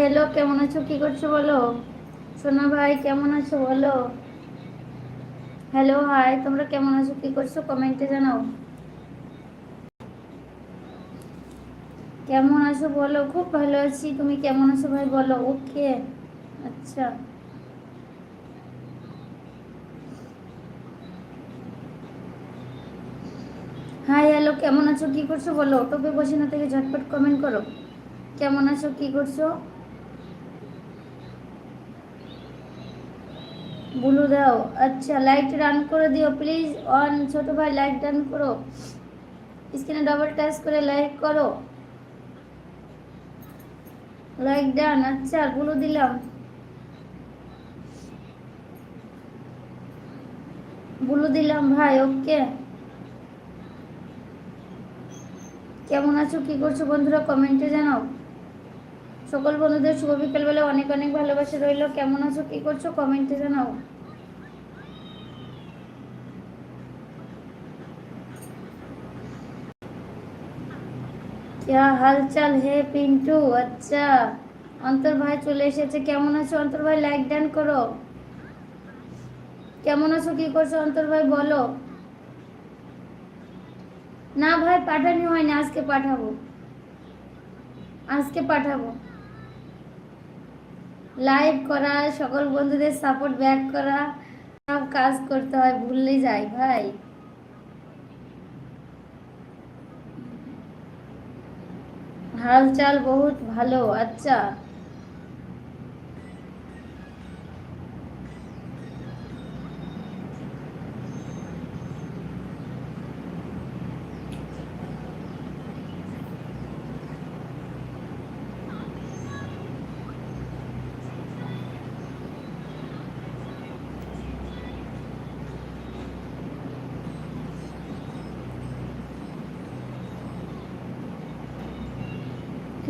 Hello কেমন আছো? কি করছ বলো? সোনা ভাই, কেমন আছো বলো? হ্যালো হাই তোমরা কেমন আছো? কি করছ? কমেন্টে জানাও। কেমন আছো বলো? খুব ভালো আছি। তুমি কেমন আছো ভাই? বলো ওকে আচ্ছা। হাই হ্যালো কেমন আছো? কি করছ বলো? টোপে বসে না থেকে ঝটপট কমেন্ট করো। কেমন আছো? কি করছ? বুলু দাও। আচ্ছা লাইট রান করে দিও প্লিজ অন ছোট ভাই লাইট রান করো। স্ক্রিনে ডাবল টাচ করে লাইক করো। লাইক ডান আচ্ছা বুলু দিলাম। বুলু দিলাম ভাই ওকে কেমন আছো, কি করছ বন্ধুরা কমেন্টে জানাও। সকল বন্ধুদের শুভ বিকেল বিকেলবেলা অনেক অনেক ভালোবাসা রইল। কেমন আছো? কি করছ? কমেন্টে জানাও। क्या হালচাল। হে পিন্টু আচ্ছা। অন্তর ভাই চলে এসেছে। কেমন আছো? অন্তর ভাই, লাইক ডান করো। কেমন আছো? কি করছ? অন্তর ভাই, বলো। না ভাই, পাঠানি হয়নি। আজকে পাঠাবো। আজকে পাঠাবো। লাইভ করা, সকল বন্ধুদের সাপোর্ট ব্যাক করা, সব কাজ করতে হয়, ভুললেই যাই ভাই। হালচাল বহুত ভালো আচ্ছা।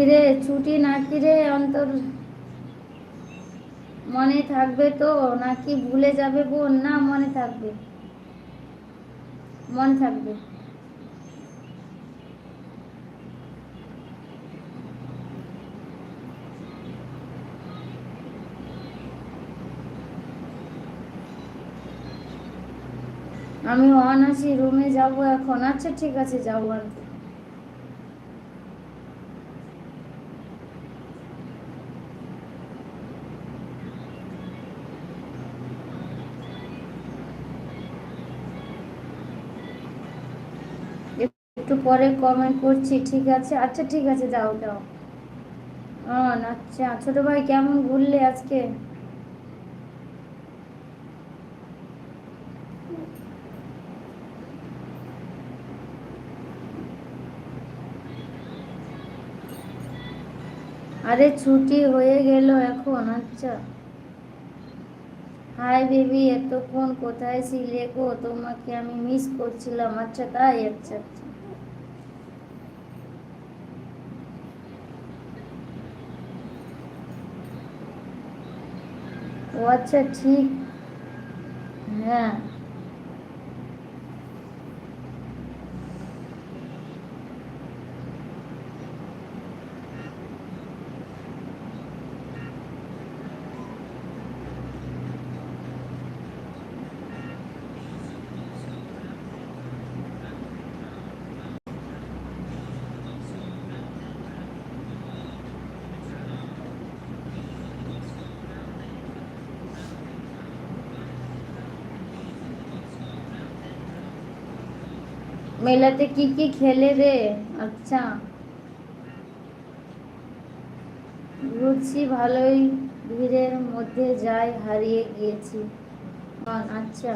কিরে ছুটি না কিরে অন্তর মনে থাকবে তো, নাকি ভুলে যাবে বোন? না, মনে থাকবে। মনে থাকবে। আমি অন আছি রুমে যাব এখন। আচ্ছা ঠিক আছে যাব আর পরে কমেন্ট করছি, ঠিক আছে? আচ্ছা ঠিক আছে, যাও যাও। অন আচ্ছা ছোট ভাই কেমন ঘুরলে আজকে? আরে ছুটি হয়ে গেল এখন আচ্ছা। হাই বেবি, এতক্ষণ কোথায় ছিলে গো? তোমাকে আমি মিস করছিলাম। আচ্ছা তাই আচ্ছা আচ্ছা। ও আচ্ছা ঠিক। হ্যাঁ। মেলাতে কি কি খেলে রে? আচ্ছা। ঘুরছি ভালোই ভিড়ের মধ্যে যাই, হারিয়ে গিয়েছি। আচ্ছা।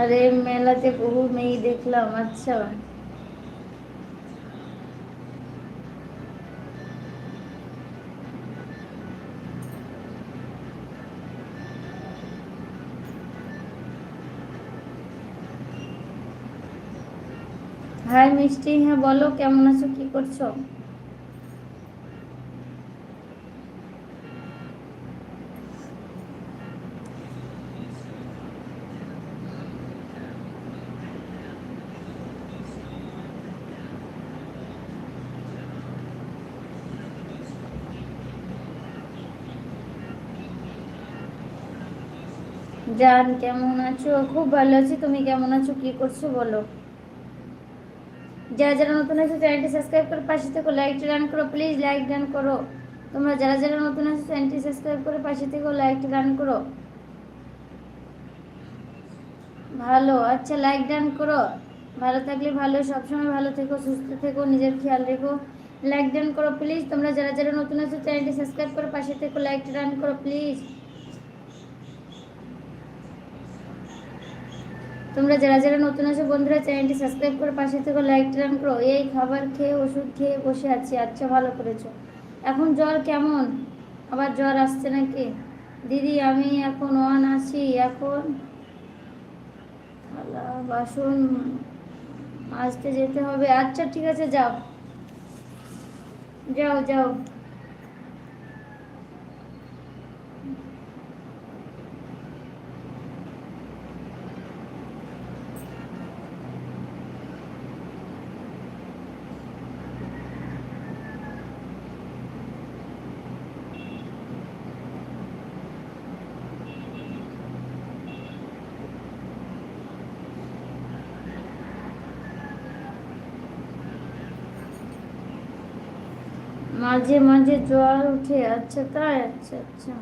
আরে, মেলাতে বহু মেয়ে দেখলাম আচ্ছা। হাই, মিষ্টি। হ্যাঁ বলো, কেমন আছো? কি করছ? জান, কেমন আছো? খুব ভালো আছি। তুমি কেমন আছো? কি করছ? বলো। যারা যারা নতুন আছো, চ্যানেলটি সাবস্ক্রাইব করে পাশে থেকে লাইক ডান করো প্লিজ লাইক ডান করো। তোমরা যারা যারা নতুন আছো, চ্যানেলটি সাবস্ক্রাইব করে পাশে থেকে লাইক ডান করো। ভালো আচ্ছা লাইক ডান করো। ভালো থাকলে ভালো, সবসময় ভালো থেকো, সুস্থ থেকো, নিজের খেয়াল রেখো। লাইক ডান করো প্লিজ তোমরা যারা যারা নতুন আছো, চ্যানেলটি সাবস্ক্রাইব করে পাশে থেকে লাইক ডান করো প্লিজ তোমরা যারা যারা নতুন আছো বন্ধুরা, চ্যানেলটি সাবস্ক্রাইব করে পাশে থেকে লাইক টান করো। এই খাবার খেয়ে, ওষুধ খেয়ে বসে আছি। আচ্ছা ভালো করেছ। এখন জ্বর কেমন? আবার জ্বর আসছে নাকি? দিদি, আমি এখন ওয়ান আছি। এখন থালা, বাসন মাজতে যেতে হবে। আচ্ছা ঠিক আছে, যাও। যাও যাও। মাঝে মাঝে জ্বর উঠে আচ্ছা তাই আচ্ছা আচ্ছা।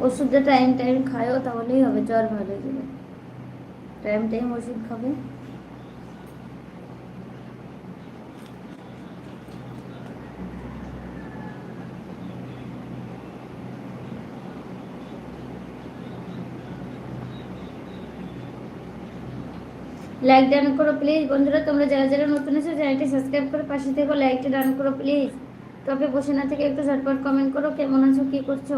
ওষুধটা টাইম টাইম খায়ও তাহলেই হবে, জ্বর ভালো যাবে। টাইম টাইম ওষুধ খাবে। লাইক ডান করো প্লিজ বন্ধুরা, তোমরা যারা যারা নতুন এসে চ্যানেলটি সাবস্ক্রাইব করে পাশে থেকে। লাইকটা ডান করো প্লিজ তবে বসে না থেকে একটু ঝটপট কমেন্ট করো, কেমন আছো, কী করছ?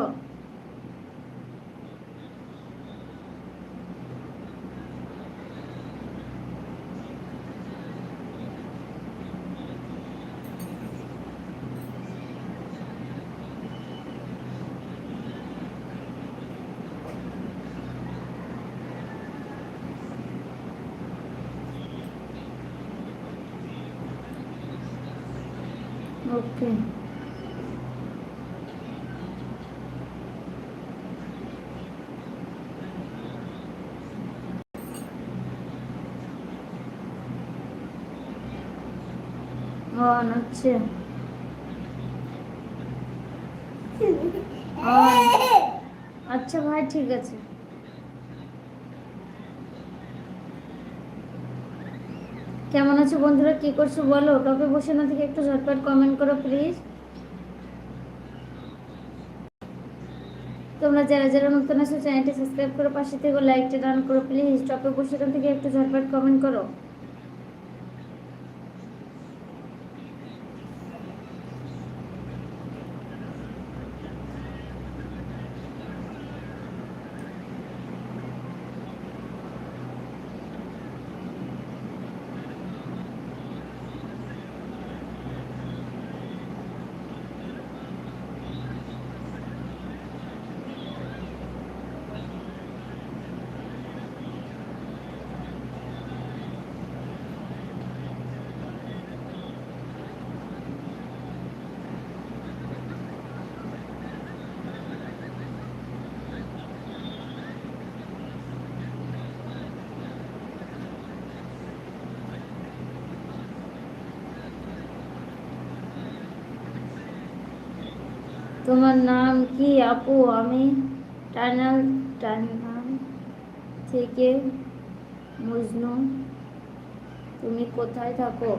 ওকে অন হচ্ছে আচ্ছা ভাই ঠিক আছে। কেমন আছো বন্ধুরা? কি করছ বলো? টপে বসে না থেকে একটু ঝটপট কমেন্ট করো প্লিজ তোমরা যারা যারা নতুন আছো চ্যানেলটি সাবস্ক্রাইব করো পাশে থেকে লাইকটা ডান করো প্লিজ টপে বসে না থেকে একটু ঝটপট কমেন্ট করো। তোমার নাম কি আপু? আমি টানাল টার্নাল থেকে মজনু। তুমি কোথায় থাকো?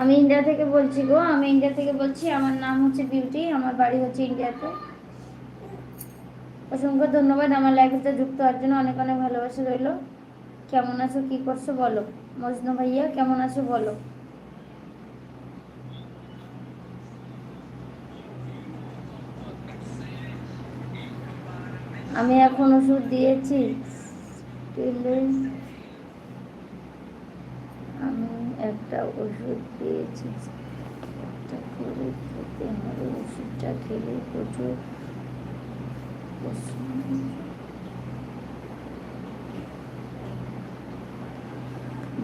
আমি ইন্ডিয়া থেকে বলছি গো, আমি ইন্ডিয়া থেকে বলছি, আমার নাম হচ্ছে বিউটি আমার বাড়ি হচ্ছে ইন্ডিয়াতে অসংখ্য ধন্যবাদ, আমার লাইফে যুক্ত হওয়ার জন্য অনেক অনেক ভালোবাসা রইল। কেমন আছো, কি করছ বলো? মজনু ভাইয়া, কেমন আছো বলো? আমি এখন ওষুধ দিয়েছি। আমি একটা ওষুধ দিয়েছি। একটা করে ওষুধটা খেলে প্রচুর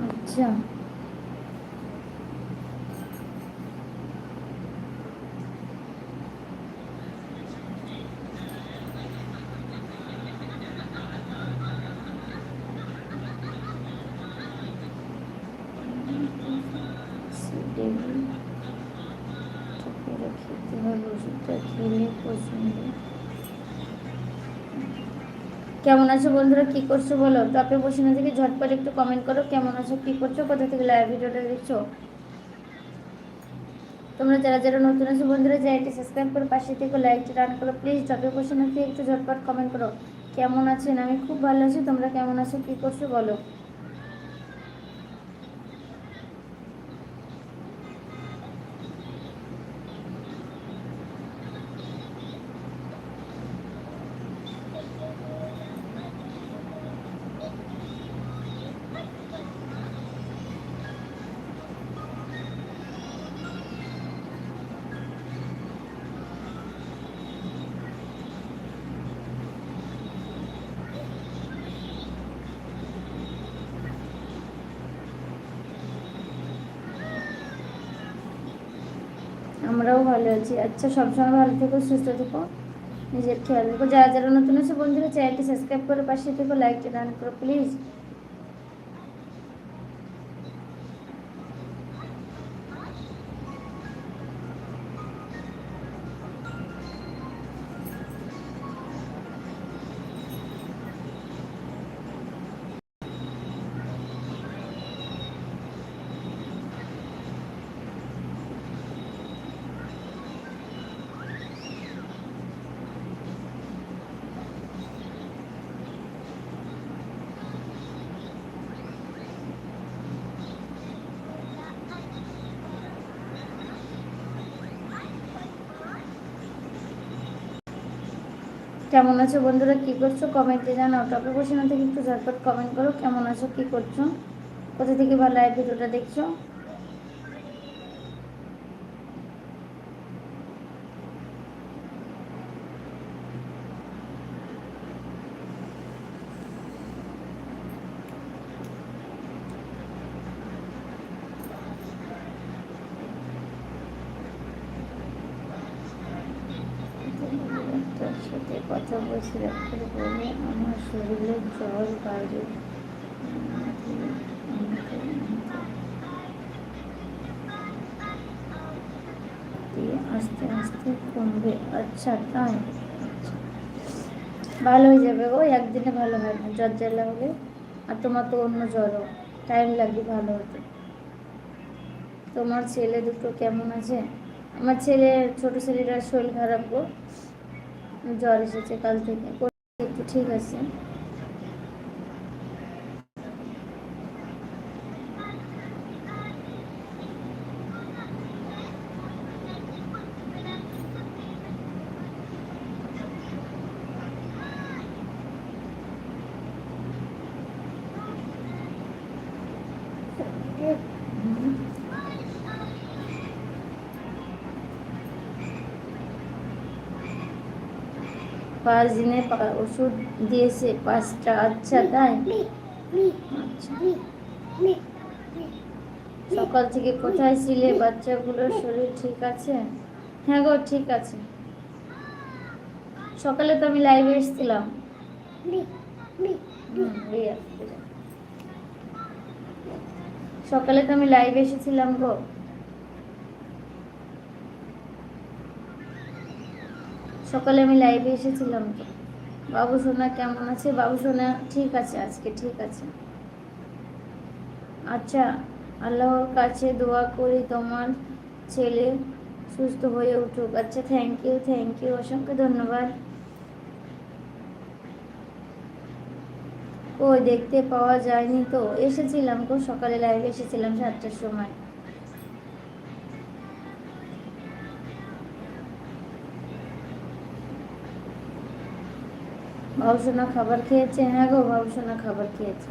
আচ্ছা। কেমন আছো বন্ধুরা? কি করছ বলো? টপে বসে না থেকে ঝটপট একটু কমেন্ট করো, কেমন আছো, কি করছ, কোথা থেকে লাইভ ভিডিওটা দেখছ? তোমরা যারা যারা নতুন আছো বন্ধুরা যাই সাবস্ক্রাইব করে পাশে থেকে লাইকটা রান করো। প্লিজ টপে বসে না থেকে একটু ঝটপট কমেন্ট করো। কেমন আছেন? আমি খুব ভালো আছি, তোমরা কেমন আছো, কি করছ বলো? আমরাও ভালো আছি। আচ্ছা সবসময় ভালো থেকো, সুস্থ থেকো, নিজের খেয়াল রেখো। যারা যারা নতুন আছে, বন্ধুরা, চ্যানেলটি সাবস্ক্রাইব করে পাশে থেকো, লাইকটি দান করো, প্লিজ। কেমন আছো বন্ধুরা? কি করছ? কমেন্টে জানাও। টপিক বসে না থেকে একটু ঝটপট কমেন্ট করো। কেমন আছো? কি করছ? কোথা থেকে ভালো লাইভ ভিডিওটা দেখছ? কথা বলছি ডাক্তার আমার শরীরে বাইরে দিয়ে আস্তে আস্তে কমবে আচ্ছা তাই। ভালো হয়ে যাবে গো একদিনে ভালো হয় না জ্বর জ্বালা হলে আর তোমার তো অন্য জ্বরও টাইম লাগবে ভালো হতে তোমার ছেলে দুটো কেমন আছে আমার ছেলে, ছোট ছেলেটার শরীর খারাপ গো জ্বর এসেছে কাল থেকে। একটু ঠিক আছে। পাঁচ দিনে ওষুধ দিয়েছে, পাঁচটা আচ্ছা তাই সকাল থেকে কোথায় ছিলে? বাচ্চাগুলোর শরীর ঠিক আছে? হ্যাঁ গো, ঠিক আছে। সকালে তো আমি লাইভে এসেছিলাম। সকালে তো আমি লাইভে এসেছিলাম গো। সকালে আমি লাইভে এসেছিলাম তো। বাবু সোনা কেমন আছে? বাবু সোনা ঠিক আছে আজকে, ঠিক আছে। আচ্ছা আল্লাহর কাছে দোয়া করি তোমার ছেলে সুস্থ হয়ে উঠুক। আচ্ছা থ্যাংক ইউ থ্যাংক ইউ অসংখ্য ধন্যবাদ। ও দেখতে পাওয়া যায়নি তো। এসেছিলাম গো, সকালে লাইভে এসেছিলাম সাতটার সময়। বাবুসোনা খাবার খেয়েছে হ্যাঁ গো বাবুসোনা খাবার খেয়েছে।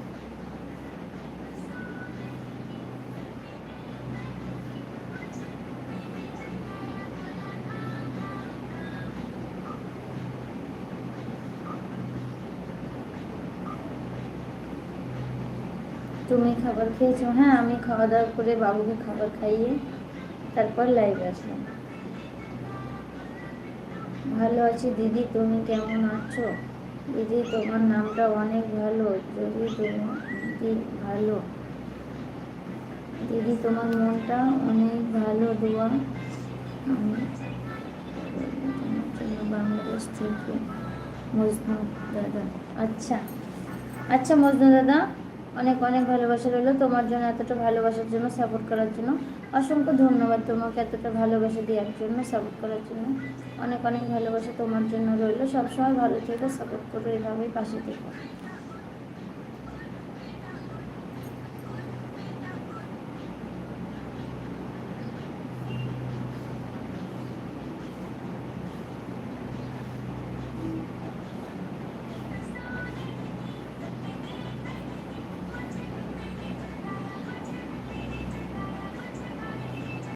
তুমি খাবার খেয়েছো? হ্যাঁ আমি খাওয়া দাওয়া করে বাবুকে খাবার খাইয়ে তারপর লাইভে আসলাম। ভালো আছি দিদি, তুমি কেমন আছো? দিদি তোমার নামটা অনেক ভালো, যদি তুমি ভালো দিদি তোমার মনটা অনেক ভালো, দোয়া বাংলাদেশ থেকে মজনু দাদা। আচ্ছা আচ্ছা মজনু দাদা। অনেক অনেক ভালোবাসা রইল। তোমার জন্য এতটা ভালোবাসার জন্য সাপোর্ট করার জন্য। অসংখ্য ধন্যবাদ তোমাকে এতটা ভালোবাসা দেওয়ার জন্য সাপোর্ট করার জন্য। অনেক অনেক ভালোবাসা তোমার জন্য রইল। সবসময় ভালো থেকো সাপোর্ট করো, এভাবেই পাশে থেকো।